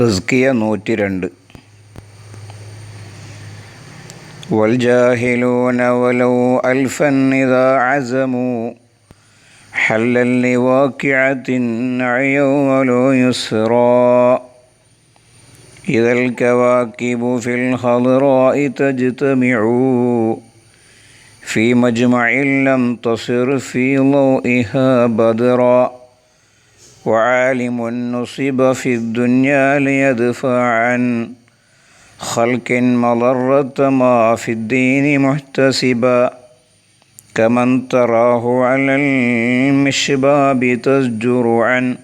തസ്കിയ നൂറ്റി രണ്ട് والجاهلون ولو ألفا إذا عزموا حلا لواقعة عيوا ولو يسرا إذا الكواكب في الخضراء تجتمع في مجمع لم تصر في ضوئها بدرا وعالم نصب في الدنيا ليدفع عن خلق مضرة ما في الدين محتسبا كمن تراه على المشباب تزجر عن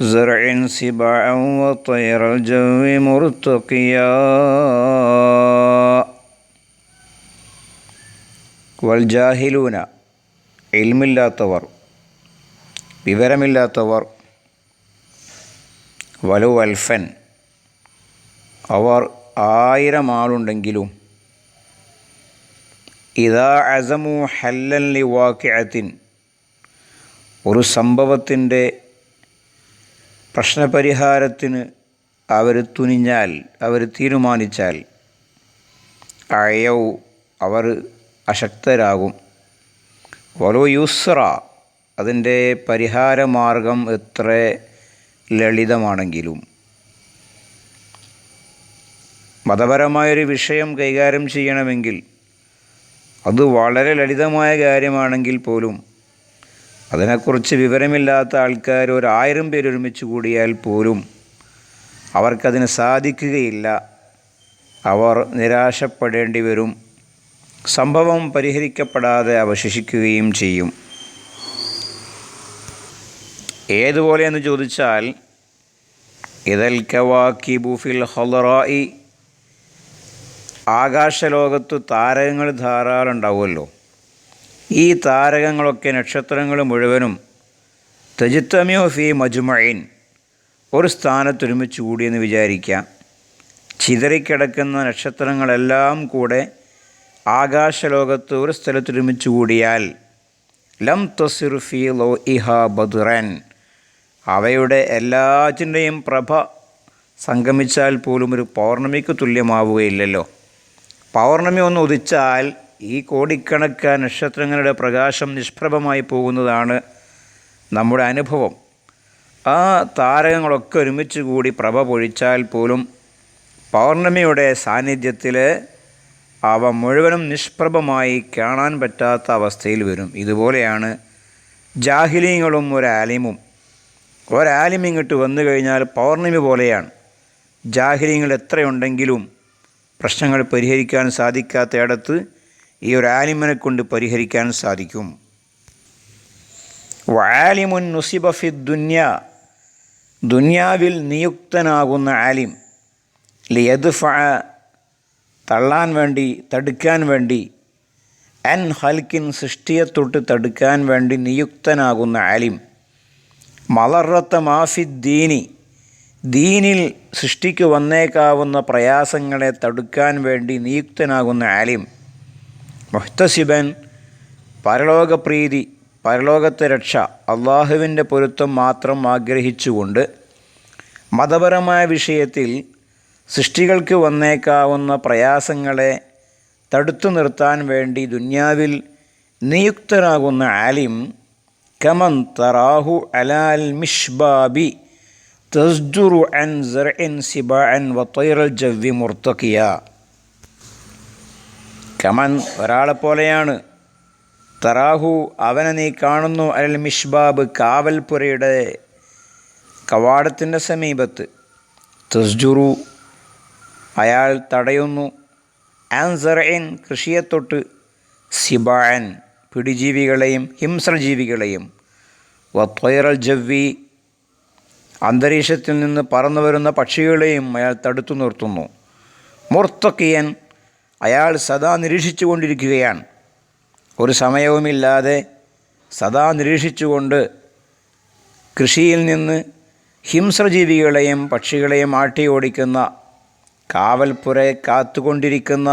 زرع سباعا وطير الجو مرتقيا. والجاهلون علم الله تور. വിവരമില്ലാത്തവർ വലുവൽഫൻ അവർ ആയിരം ആളുണ്ടെങ്കിലും ഇതാ അസമു ഹല്ലൻ ലി വാക്യത്തിൻ ഒരു സംഭവത്തിന്റെ പ്രശ്നപരിഹാരത്തിന് അവർ തുനിഞ്ഞാൽ അവർ തീരുമാനിച്ചാൽ അയവ് അവർ അശക്തരാകും. വലോ യുസ്ര അതിന്റെ പരിഹാരമാർഗം എത്ര ലളിതമാണെങ്കിലും. മതപരമായൊരു വിഷയം കൈകാര്യം ചെയ്യണമെങ്കിൽ അത് വളരെ ലളിതമായ കാര്യമാണെങ്കിൽ പോലും അതിനെക്കുറിച്ച് വിവരമില്ലാത്ത ആൾക്കാർ ഒരായിരം പേര് ഒരുമിച്ച് കൂടിയാൽ പോലും അവർക്കതിന് സാധിക്കുകയില്ല. അവർ നിരാശപ്പെടേണ്ടി വരും. സംഭവം പരിഹരിക്കപ്പെടാതെ അവശേഷിക്കുകയും ചെയ്യും. ഏതുപോലെ എന്ന് ചോദിച്ചാൽ ഇതൽ കവാക്കി ബുഫിൽ ഹൊലറായി ആകാശലോകത്ത് താരകങ്ങൾ ധാരാളം ഉണ്ടാവുമല്ലോ. ഈ താരകങ്ങളൊക്കെ നക്ഷത്രങ്ങൾ മുഴുവനും തെജിത്തമ്യോ ഫി മജുമൈൻ ഒരു സ്ഥാനത്തൊരുമിച്ച് കൂടിയെന്ന് വിചാരിക്കാം. ചിതറിക്കിടക്കുന്ന നക്ഷത്രങ്ങളെല്ലാം കൂടെ ആകാശലോകത്ത് ഒരു സ്ഥലത്തൊരുമിച്ച് കൂടിയാൽ ലം തസിർഫി ലോ ഇഹ ബദുറൻ. അവയുടെ എല്ലാറ്റിന്റെയും പ്രഭ സംഗമിച്ചാൽ പോലും ഒരു പൗർണമിക്ക് തുല്യമാവുകയില്ലല്ലോ. പൗർണമി ഒന്ന് ഉദിച്ചാൽ ഈ കോടിക്കണക്ക നക്ഷത്രങ്ങളുടെ പ്രകാശം നിഷ്പ്രഭമായി പോകുന്നതാണ് നമ്മുടെ അനുഭവം. ആ താരകങ്ങളൊക്കെ ഒരുമിച്ച് കൂടി പ്രഭ പൊഴിച്ചാൽ പോലും പൗർണമിയുടെ സാന്നിധ്യത്തിൽ അവ മുഴുവനും നിഷ്പ്രഭമായി കാണാൻ പറ്റാത്ത അവസ്ഥയിൽ വരും. ഇതുപോലെയാണ് ജാഹിലീങ്ങളും ഒരു ഒരാലിം ഇങ്ങോട്ട് വന്നു കഴിഞ്ഞാൽ പൗർണമി പോലെയാണ്. ജാഹിര്യങ്ങൾ എത്രയുണ്ടെങ്കിലും പ്രശ്നങ്ങൾ പരിഹരിക്കാൻ സാധിക്കാത്തയിടത്ത് ഈ ഒരു ആലിമിനെ കൊണ്ട് പരിഹരിക്കാൻ സാധിക്കും. വാലിമുൻ നുസിബഫി ദുന്യ. ദുന്യാവിൽ നിയുക്തനാകുന്ന ആലിം. ലിയദ്ഫ തള്ളാൻ വേണ്ടി തടുക്കാൻ വേണ്ടി അൻ ഹൽക്കിൻ സൃഷ്ടിയെ തൊട്ട് തടുക്കാൻ വേണ്ടി നിയുക്തനാകുന്ന ആലിം. മലറത്ത മാഫിദ്ദീനി ദീനി ദീനിൽ സൃഷ്ടിക്ക് വന്നേക്കാവുന്ന പ്രയാസങ്ങളെ തടുക്കാൻ വേണ്ടി നിയുക്തനാകുന്ന ആലിം. മുഹ്തസിബൻ പരലോകപ്രീതി പരലോകത്തെ രക്ഷ അള്ളാഹുവിന്റെ പൊരുത്തം മാത്രം ആഗ്രഹിച്ചുകൊണ്ട് മതപരമായ വിഷയത്തിൽ സൃഷ്ടികൾക്ക് വന്നേക്കാവുന്ന പ്രയാസങ്ങളെ തടുത്തു നിർത്താൻ വേണ്ടി ദുന്യാവിൽ നിയുക്തനാകുന്ന ആലിം കമൻ തറാഹു അലാൽ മിഷ്ബാബി തസ്ജുറു അൻ സർഇൻ സിബാൻ വത്തൈറൽ ജവ്വി മുർത്തക്കിയ കമൻ ഒരാളെപ്പോലെയാണ് തറാഹു അവനെ നീ കാണുന്നു അൽ മിഷ്ബാബ് കാവൽപുരയുടെ കവാടത്തിന്റെ സമീപത്ത്. തസ്ജുറു അയാൾ തടയുന്നു. ആൻസറൈൻ കൃഷിയെത്തൊട്ട് സിബാൻ. പിടിജീവികളെയും ഹിംസ്രജീവികളെയും. വത്വയറൽ ജവ്വി അന്തരീക്ഷത്തിൽ നിന്ന് പറന്നു വരുന്ന പക്ഷികളെയും അയാൾ തടുത്തു നിർത്തുന്നു. മുർത്തക്കിയൻ അയാൾ സദാ നിരീക്ഷിച്ചു കൊണ്ടിരിക്കുകയാണ് ഒരു സമയവുമില്ലാതെ സദാ നിരീക്ഷിച്ചുകൊണ്ട് കൃഷിയിൽ നിന്ന് ഹിംസ്രജീവികളെയും പക്ഷികളെയും ആട്ടി ഓടിക്കുന്ന കാവൽപ്പുരയെ കാത്തുകൊണ്ടിരിക്കുന്ന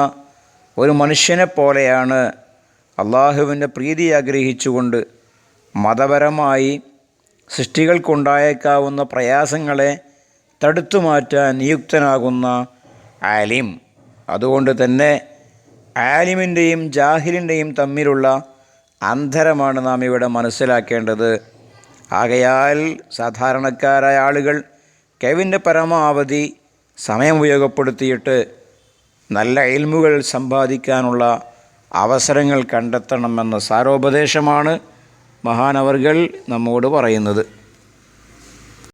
ഒരു മനുഷ്യനെ പോലെയാണ് അള്ളാഹുവിന്റെ പ്രീതി ആഗ്രഹിച്ചുകൊണ്ട് മതപരമായി സൃഷ്ടികൾക്കുണ്ടായേക്കാവുന്ന പ്രയാസങ്ങളെ തടുത്തു മാറ്റാൻ നിയുക്തനാകുന്ന ആലിം. അതുകൊണ്ട് തന്നെ ആലിമിന്റെയും ജാഹിലിന്റെയും തമ്മിലുള്ള അന്തരമാണ് നാം ഇവിടെ മനസ്സിലാക്കേണ്ടത്. ആകയാൽ സാധാരണക്കാരായ ആളുകൾ കെവിന്റെ പരമാവധി സമയം ഉപയോഗപ്പെടുത്തിയിട്ട് നല്ല ഇൽമുകൾ സമ്പാദിക്കാനുള്ള അവസരങ്ങൾ കണ്ടെത്തണമെന്ന സാരോപദേശമാണ് മഹാനവർകൾ നമ്മോട് പറയുന്നത്.